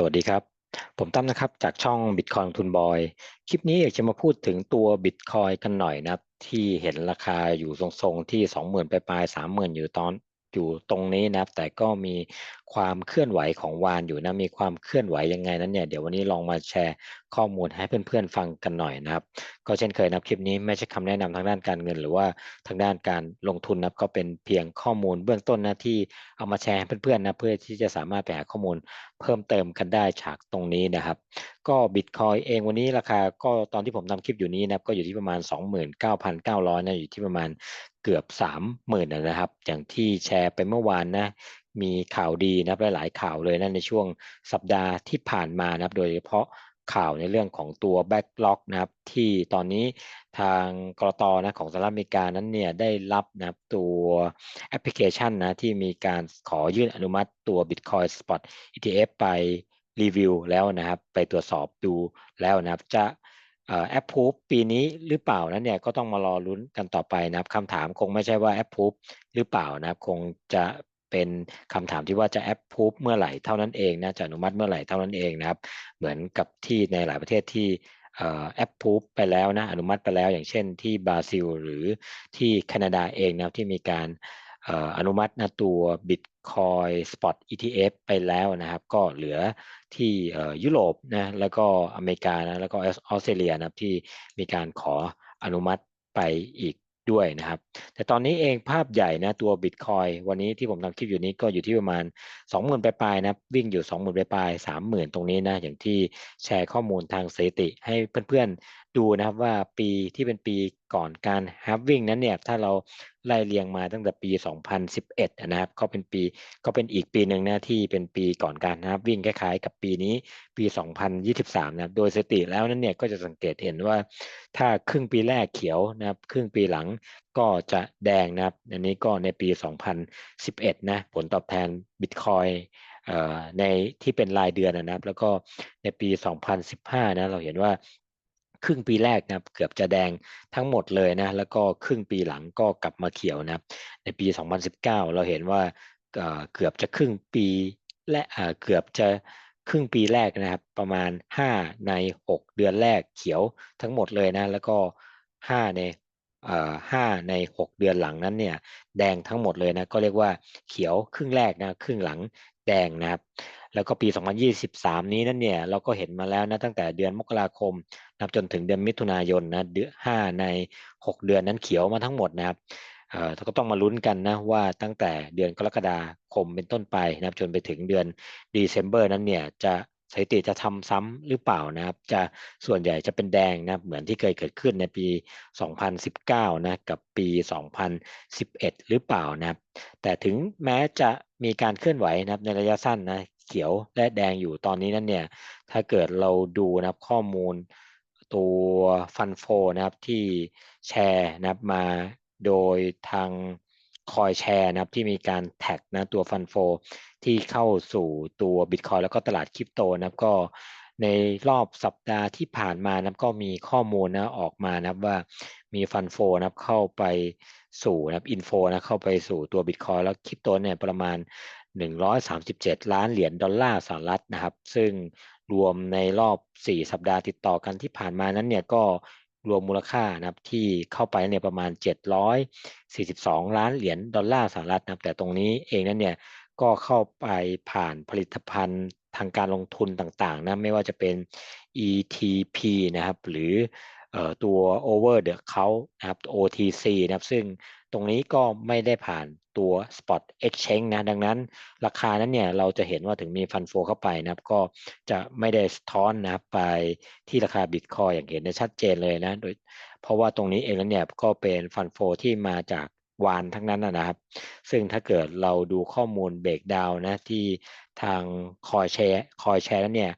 สวัสดีครับ ผมตั้มนะครับจากช่อง Bitcoin ทุนบอย คลิปนี้อยากจะมาพูดถึงตัว Bitcoin กันหน่อยนะครับ ที่เห็นราคาอยู่ทรงๆที่ 20,000ปลายๆ30,000 อยู่ตอนอยู่ตรงนี้นะครับ แต่ก็มี ความเคลื่อนไหวของวานอยู่นะมีความเคลื่อนไหวยังไงนั้นเนี่ยเดี๋ยววันนี้ลองมาแชร์ข้อมูลให้เพื่อนๆฟังกันหน่อยนะครับ ก็เช่นเคยนะครับคลิปนี้ไม่ใช่คำแนะนำทางด้านการเงิน หรือว่าทางด้านการลงทุนนะก็เป็นเพียงข้อมูลเบื้องต้นนะที่เอามาแชร์ให้เพื่อนๆนะเพื่อที่จะสามารถไปหาข้อมูลเพิ่มเติมกันได้จากตรงนี้นะครับ ก็บิตคอยเองวันนี้ราคาก็ตอนที่ผมทำคลิปอยู่นี้นะก็อยู่ที่ประมาณ 29,900นะอยู่ที่ประมาณเกือบ 30,000นะครับ อย่างที่แชร์ไปเมื่อวานนะ มีข่าวดีนะครับหลายๆข่าวเลยนะในช่วงสัปดาห์ที่ผ่านมานะครับ โดยเฉพาะข่าวในเรื่องของตัว backlog นะครับ ที่ตอนนี้ทางกรตนะของสหรัฐอเมริกานั้นเนี่ยได้รับนะครับตัวแอปพลิเคชันนะที่มีการขอยื่นอนุมัติตัว Bitcoin Spot ETF ไปรีวิวแล้วนะครับ ไปตรวจสอบดูแล้วนะครับ จะแอปพูฟปีนี้หรือเปล่านั้นเนี่ยก็ต้องมารอลุ้นกันต่อไปนะครับคำถามคงไม่ใช่ว่าแอปพูฟหรือเปล่านะครับ คงจะ เป็นคำถามที่ว่าจะแอปพูฟเมื่อไหร่เท่านั้นเองนะจะอนุมัติเมื่อไหร่เท่านั้นเองนะครับ เหมือนกับที่ในหลายประเทศที่แอปพูฟไปแล้วนะอนุมัติไปแล้ว อย่างเช่นที่บราซิล หรือที่แคนาดาเองนะที่มีการอนุมัตินะตัว Bitcoin Spot ETF ไปแล้วนะครับ ก็เหลือที่ยุโรปนะแล้วก็อเมริกานะแล้วก็ออสเตรเลียนะที่มีการขออนุมัติไปอีก ด้วยนะครับ แต่ตอนนี้เองภาพใหญ่นะตัว Bitcoin วันนี้ที่ผมทำคลิปอยู่นี้ก็อยู่ที่ประมาณ 20,000ปลายๆนะวิ่งอยู่ 20,000ปลายๆ30,000 ตรงนี้นะอย่างที่แชร์ข้อมูลทางสถิติให้เพื่อนๆ ดูนะครับว่าปีที่เป็นปีก่อนการฮาร์วิ่งนั้นเนี่ยถ้าเราไล่เรียงมาตั้งแต่ปี 2011 นะครับก็เป็นปีก็เป็นอีกปีหนึ่งนะที่เป็นปีก่อนการฮาร์วิ่งคล้ายๆ กับปีนี้ปี 2023 นะครับโดยสติแล้วนั้นเนี่ยก็จะสังเกตเห็นว่า ถ้าครึ่งปีแรกเขียวนะครับครึ่งปีหลังก็จะแดงนะครับอันนี้ก็ในปี 2011 นะผลตอบแทนบิตคอยในที่เป็นรายเดือนนะครับ แล้วก็ในปี 2015 นะเราเห็นว่า ครึ่งปีแรกนะครับเกือบจะแดงทั้งหมดเลยนะแล้วก็ครึ่งปีหลังก็กลับมาเขียวนะในปี 2019 เราเห็นว่าเกือบจะครึ่งปีและเกือบจะครึ่งปีแรกนะครับประมาณ 5 ใน 6 เดือนแรกเขียวทั้งหมดเลยนะแล้วก็ 5 ในห้าใน 6 เดือนหลังนั้นเนี่ยแดงทั้งหมดเลยนะก็เรียกว่าเขียวครึ่งแรกนะครึ่งหลังแดงนะครับ แล้วก็ปี 2023 นี้นั่นเนี่ยเราก็เห็นมาแล้วนะตั้งแต่เดือนมกราคมนับจนถึงเดือนมิถุนายนนะเดือนห้าใน 6 เดือนนั้นเขียวมาทั้งหมดนะครับเอ่อก็ต้องมาลุ้นกันนะว่าตั้งแต่เดือนกรกฎาคมเป็นต้นไปนะครับจนไปถึงเดือนเดซ ember นั้นเนี่ยจะสถิติจะทำซ้ำหรือเปล่านะครับ จะส่วนใหญ่จะเป็นแดงนะเหมือนที่เคยเกิดขึ้นในปี 2019 นะกับปี 2011 หรือเปล่านะครับ แต่ถึงแม้จะมีการเคลื่อนไหวนะครับในระยะสั้นนะ เขียวและแดงอยู่ตอนนี้นั่นเนี่ย ถ้าเกิดเราดูนะครับข้อมูลตัวฟันโฟนะครับที่แชร์นะครับมาโดยทางคอยแชร์นะครับที่มีการแท็กนะตัวฟันโฟที่เข้าสู่ตัว Bitcoin แล้วก็ตลาดคริปโตนะครับก็ในรอบสัปดาห์ที่ผ่านมานะครับก็มีข้อมูลนะออกมานะครับว่ามีฟันโฟนะครับเข้าไปสู่นะครับอินโฟนะเข้าไปสู่ตัว Bitcoin แล้วคริปโตเนี่ยประมาณ 137 ล้านเหรียญดอลลาร์สหรัฐนะครับ ซึ่งรวมในรอบ 4 สัปดาห์ติดต่อกันที่ผ่านมานั้นเนี่ยก็รวมมูลค่านะครับที่เข้าไปเนี่ยประมาณ 742 ล้านเหรียญดอลลาร์สหรัฐนะครับแต่ตรงนี้เองนั้นเนี่ยก็เข้าไปผ่านผลิตภัณฑ์ทางการลงทุนต่างๆนะไม่ว่าจะเป็น ETP นะครับหรือตัว over the count นะครับ OTC นะครับซึ่งตรงนี้ก็ไม่ได้ผ่าน ตัว spot exchange นะดังนั้นราคานั้นเนี่ยเราจะเห็นว่าถึงมีฟันโฟเข้าไปนะครับ ก็จะไม่ได้สะท้อนนะครับไปที่ราคาบิตคอยอย่างเห็นได้ชัดเจนเลยนะโดยเพราะว่าตรงนี้เองแล้วเนี่ยก็เป็นฟันโฟที่มาจากวานทั้งนั้นนะครับ ซึ่งถ้าเกิดเราดูข้อมูลเบรกดาวนะที่ทางคอยแชร์คอยแชร์แล้วเนี่ย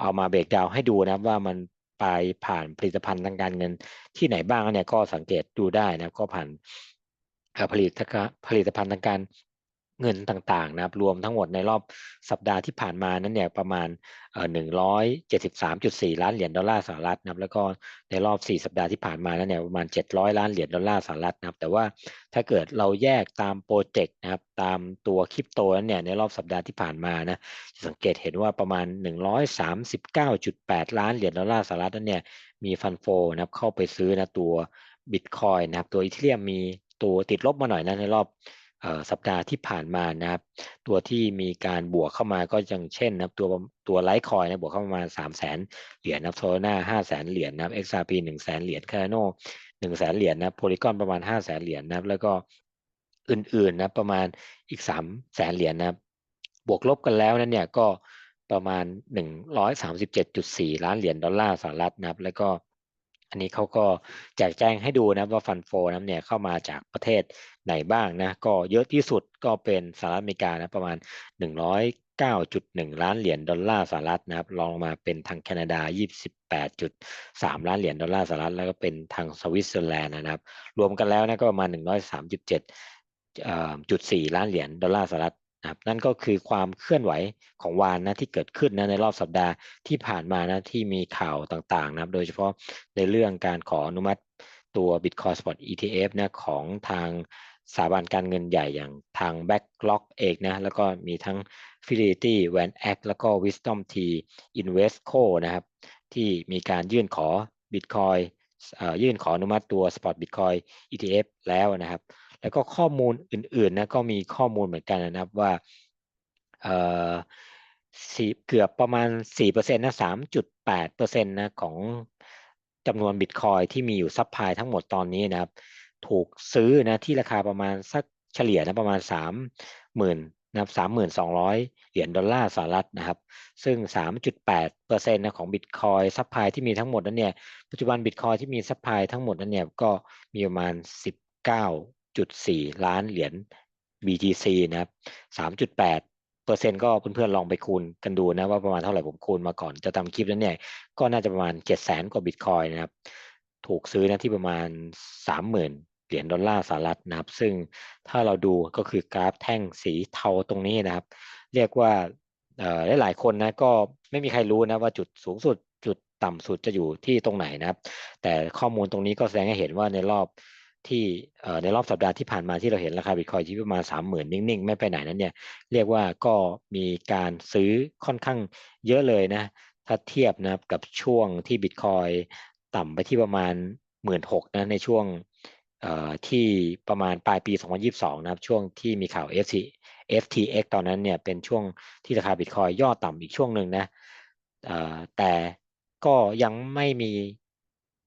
เอามาเบรกดาวให้ดูนะว่ามันไปผ่านผลิตภัณฑ์ทางการเงินที่ไหนบ้างเนี่ยก็สังเกตดูได้นะก็ผ่าน ผลิตผลิตภัณฑ์ทางการเงินต่างๆนะครับรวมทั้งหมดในรอบสัปดาห์ที่ผ่านมานั้นเนี่ยประมาณเอ่อ173.4ล้านเหรียญดอลลาร์สหรัฐนะครับแล้วก็ในรอบ4สัปดาห์ที่ผ่านมานั้นเนี่ยประมาณ700ล้านเหรียญดอลลาร์สหรัฐนะครับแต่ว่าถ้าเกิดเราแยกตามโปรเจกต์นะครับตามตัวคริปโตนั้นเนี่ยในรอบสัปดาห์ที่ผ่านมานะจะสังเกตเห็นว่าประมาณ139.8ล้านเหรียญดอลลาร์สหรัฐนั้นเนี่ยมีฟันโฟนะครับเข้าไปซื้อนะตัวบิตคอยนะครับตัวอีเทเรียมมี ตัวติดลบมาหน่อยนะในรอบสัปดาห์ที่ผ่านมานะครับ ตัวที่มีการบวกเข้ามาก็อย่างเช่นนะครับ ตัวตัวไลท์คอยนะบวกเข้ามาสามแสนเหรียญนะโซล่าห้าแสนเหรียญนะครับ XRP หนึ่งแสนเหรียญคาร์โนหนึ่งแสนเหรียญนะโพลีกอนประมาณห้าแสนเหรียญนะครับ แล้วก็อื่นๆนะประมาณอีกสามแสนเหรียญนะครับ บวกลบกันแล้วนั้นเนี่ยก็ประมาณหนึ่งร้อยสามสิบเจ็ดจุดสี่ล้านเหรียญดอลลาร์สหรัฐนะครับ แล้วก็ อันนี้เขาก็แจกแจงให้ดูนะว่าฟันโฟนั้นเนี่ยเข้ามาจากประเทศไหนบ้างนะก็เยอะที่สุดก็เป็นสหรัฐอเมริกานะประมาณ 109.1 ล้านเหรียญดอลลาร์สหรัฐนะครับรองมาเป็นทางแคนาดา 28.3 ล้านเหรียญดอลลาร์สหรัฐแล้วก็เป็นทางสวิตเซอร์แลนด์นะครับ รวมกันแล้วนะก็ประมาณ103.7จุด4ล้านเหรียญดอลลาร์สหรัฐ นะครับนั่นก็คือความเคลื่อนไหวของวานนะที่เกิดขึ้นนะในรอบสัปดาห์ที่ผ่านมานะที่มีข่าวต่างๆนะครับ โดยเฉพาะในเรื่องการขออนุมัติตัว Bitcoin Spot ETF นะของทางสถาบันการเงินใหญ่อย่างทาง Backlog เองนะแล้วก็มีทั้ง Fidelity, Van Eck แล้วก็ Wisdom T Investco นะครับ ที่มีการยื่นขอ Bitcoin ยื่นขออนุมัติตัว Spot Bitcoin ETF แล้วนะครับ แล้วก็ข้อมูลอื่นๆนะก็มีข้อมูลเหมือนกันนะครับว่าเอ่เกือบประมาณ 4%นะ 3.8%นะของจำนวนบิตคอยที่มีอยู่ซัพพลายทั้งหมดตอนนี้นะครับ ถูกซื้อนะที่ราคาประมาณสักเฉลี่ยนะประมาณ 3 0,000นะครับ3,200 เหรียญดอลลาร์สหรัฐนะครับ ซึ่ง 3.8%นะของบิตคอยซัพพลายที่มีทั้งหมดนั้นเนี่ย ปัจจุบันบิตคอยที่มีซัพพลายทั้งหมดนั้นเนี่ยก็มีประมาณ 19.4ล้านเหรียญ BTC นะครับ3.8เปอร์เซ็นต์ก็เพื่อนๆลองไปคูณกันดูนะว่าประมาณเท่าไหร่ผมคูณมาก่อนจะทำคลิปนั้นเนี่ยก็น่าจะประมาณ 7 0 0 0 0 0กว่าบิตคอยนะครับ ถูกซื้อนะที่ประมาณ 30,000เหรียญดอลลาร์สหรัฐนะครับ ซึ่งถ้าเราดูก็คือกราฟแท่งสีเทาตรงนี้นะครับ เรียกว่าเอ่อหลายๆคนนะก็ไม่มีใครรู้นะว่าจุดสูงสุดจุดต่ำสุดจะอยู่ที่ตรงไหนนะครับ แต่ข้อมูลตรงนี้ก็แสดงให้เห็นว่าในรอบ ที่ในรอบสัปดาห์ที่ผ่านมาที่เราเห็นราคาบิตคอยที่ประมาณสามหมื่นนิ่งๆ ไม่ไปไหนนั้นเนี่ยเรียกว่าก็มีการซื้อค่อนข้างเยอะเลยนะถ้าเทียบนะครับกับช่วงที่บิตคอยต่ำไปที่ประมาณหมื่นหกนะในช่วงที่ประมาณปลายปี 2022 นะครับ ช่วงที่มีข่าว FT FTX ตอนนั้นเนี่ยเป็นช่วงที่ราคาบิตคอยย่อต่ำอีกช่วงหนึ่งนะแต่ก็ยังไม่มี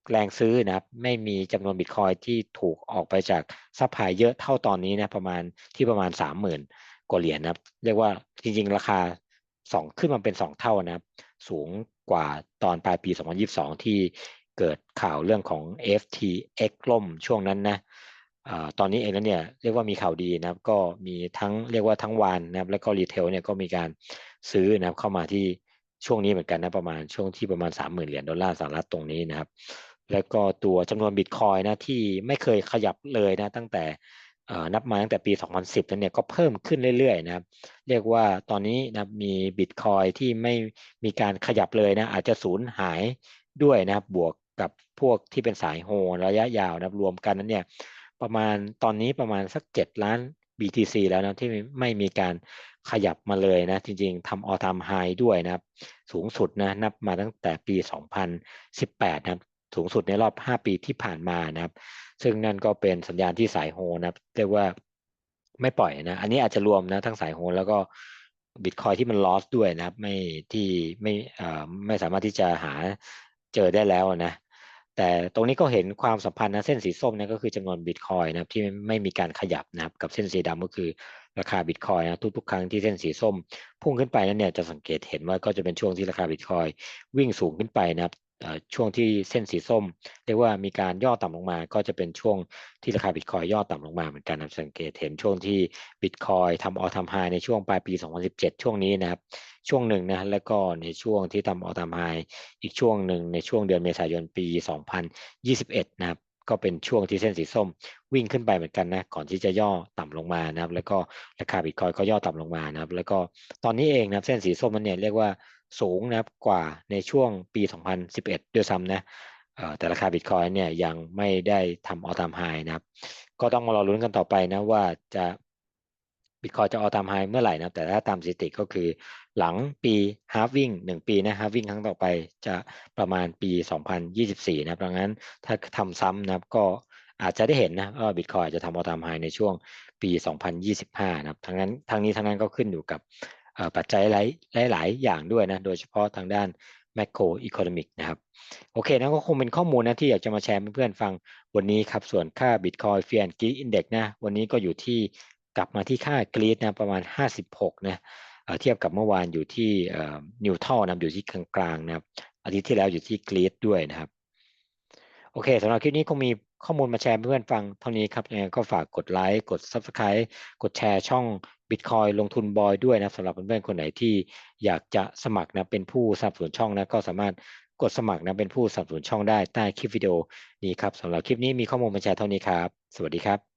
แรงซื้อนะครับไม่มีจำนวนบิตคอยที่ถูกออกไปจากซัพพลายเยอะเท่าตอนนี้นะประมาณที่ประมาณสามหมื่นกว่าเหรียญนะครับ เรียกว่าจริงๆ ราคาสองขึ้นมาเป็นสองเท่านะครับ สูงกว่าตอนปลายปี 2022 ที่เกิดข่าวเรื่องของ FTX ล่มช่วงนั้นนะตอนนี้เองแล้วเนี่ยเรียกว่ามีข่าวดีนะครับ ก็มีทั้งเรียกว่าทั้งวานนะครับ แล้วก็รีเทลเนี่ยก็มีการซื้อนะครับเข้ามาที่ช่วงนี้เหมือนกันนะประมาณช่วงที่ประมาณ 30,000 เหรียญดอลลาร์สหรัฐตรงนี้นะครับ แล้วก็ตัวจำนวนบิตคอยนะที่ไม่เคยขยับเลยนะตั้งแต่นับมาตั้งแต่ปี 2010นั้นเนี่ยก็เพิ่มขึ้นเรื่อยๆนะครับ เรียกว่าตอนนี้นะมีบิตคอยที่ไม่มีการขยับเลยนะอาจจะสูญหายด้วยนะครับบวกกับพวกที่เป็นสายโฮระยะยาวนะรวมกันนั้นเนี่ยประมาณตอนนี้ประมาณสัก 7 ล้าน BTC แล้วนะที่ไม่มีการขยับมาเลยนะ จริงๆทำออทามไฮด้วยนะครับ สูงสุดนะนับมาตั้งแต่ปี 2018 นะครับ สูงสุดในรอบ 5 ปีที่ผ่านมานะครับ ซึ่งนั่นก็เป็นสัญญาณที่สายโฮนะครับเรียกว่าไม่ปล่อยนะ อันนี้อาจจะรวมนะทั้งสายโฮแล้วก็บิตคอยที่มันลอสด้วยนะครับ ไม่ที่ไม่ไม่สามารถที่จะหาเจอได้แล้วนะแต่ตรงนี้ก็เห็นความสัมพันธ์นะเส้นสีส้มนี่ก็คือจำนวนบิตคอยนะครับที่ไม่มีการขยับนะครับกับเส้นสีดำก็คือราคาบิตคอยนะทุกๆครั้งที่เส้นสีส้ม พุ่งขึ้นไปนั้นเนี่ยจะสังเกตเห็นว่าก็จะเป็นช่วงที่ราคาบิตคอยวิ่งสูงขึ้นไปนะครับ ช่วงที่เส้นสีส้ม เรียกว่ามีการย่อต่ำลงมา ก็จะเป็นช่วงที่ราคาบิตคอยย่อต่ำลงมาเหมือนกันนะสังเกตเห็นช่วงที่บิตคอยทำออทำไฮในช่วงปลายปี 2017 ช่วงนี้นะครับ ช่วงหนึ่งนะแล้วก็ในช่วงที่ทำออทำไฮอีกช่วงหนึ่งในช่วงเดือนเมษายนปี 2021 นะครับก็เป็นช่วงที่เส้นสีส้มวิ่งขึ้นไปเหมือนกันนะก่อนที่จะย่อต่ำลงมานะครับ แล้วก็ราคาบิตคอยก็ย่อต่ำลงมานะครับ แล้วก็ตอนนี้เองนะครับเส้นสีส้มมันเนี่ยเรียกว่า สูงนะครับกว่าในช่วงปี 2011 ด้วยซ้ำนะแต่ราคาบิตคอยเนี่ยยังไม่ได้ทำออทามไฮนะครับ ก็ต้องมารอลุ้นกันต่อไปนะว่าจะบิตคอยจะออทามไฮเมื่อไหร่นะแต่ถ้าตามสถิติก็คือหลังปีฮาร์ฟวิ่งหนึ่งปีนะฮาร์ฟวิ่งครั้งต่อไปจะประมาณปี 2024 นะครับดังนั้นถ้าทำซ้ำนะครับก็อาจจะได้เห็นนะว่าบิตคอยจะทำออทามไฮในช่วงปี 2025 นะครับทั้งนั้นทั้งนี้ทั้งนั้นก็ขึ้นอยู่กับ ปัจจัยหลายหลายอย่างด้วยนะ โดยเฉพาะทางด้านแมคโครอีโคโนมิกนะครับ โอเคนะก็คงเป็นข้อมูลนะที่อยากจะมาแชร์เพื่อนๆฟังวันนี้ครับ ส่วนค่า Bitcoin f ี a นกีอินเด็กนะ วันนี้ก็อยู่ที่กลับมาที่ค่ากรีดนะประมาณ 56 นะเทียบกับเมื่อวานอยู่ที่นิวทรัลนะอยู่ที่กลางๆนะครับอาทิตย์ที่แล้วอยู่ที่กรีดด้วยนะครับ โอเคสำหรับคลิปนี้คงมีข้อมูลมาแชร์เพื่อนๆฟังเท่านี้ครับยังไงก็ฝากกดไลค์กด Subscribe กดแชร์ช่อง Bitcoin ลงทุนบอยด้วยนะสำหรับเพื่อนๆคนไหนที่อยากจะสมัครนะเป็นผู้สนับสนุนช่องนะก็สามารถกดสมัครนะเป็นผู้สนับสนุนช่องได้ใต้คลิปวิดีโอนี้ครับสำหรับคลิปนี้มีข้อมูลมาแชร์เท่านี้ครับ สวัสดีครับ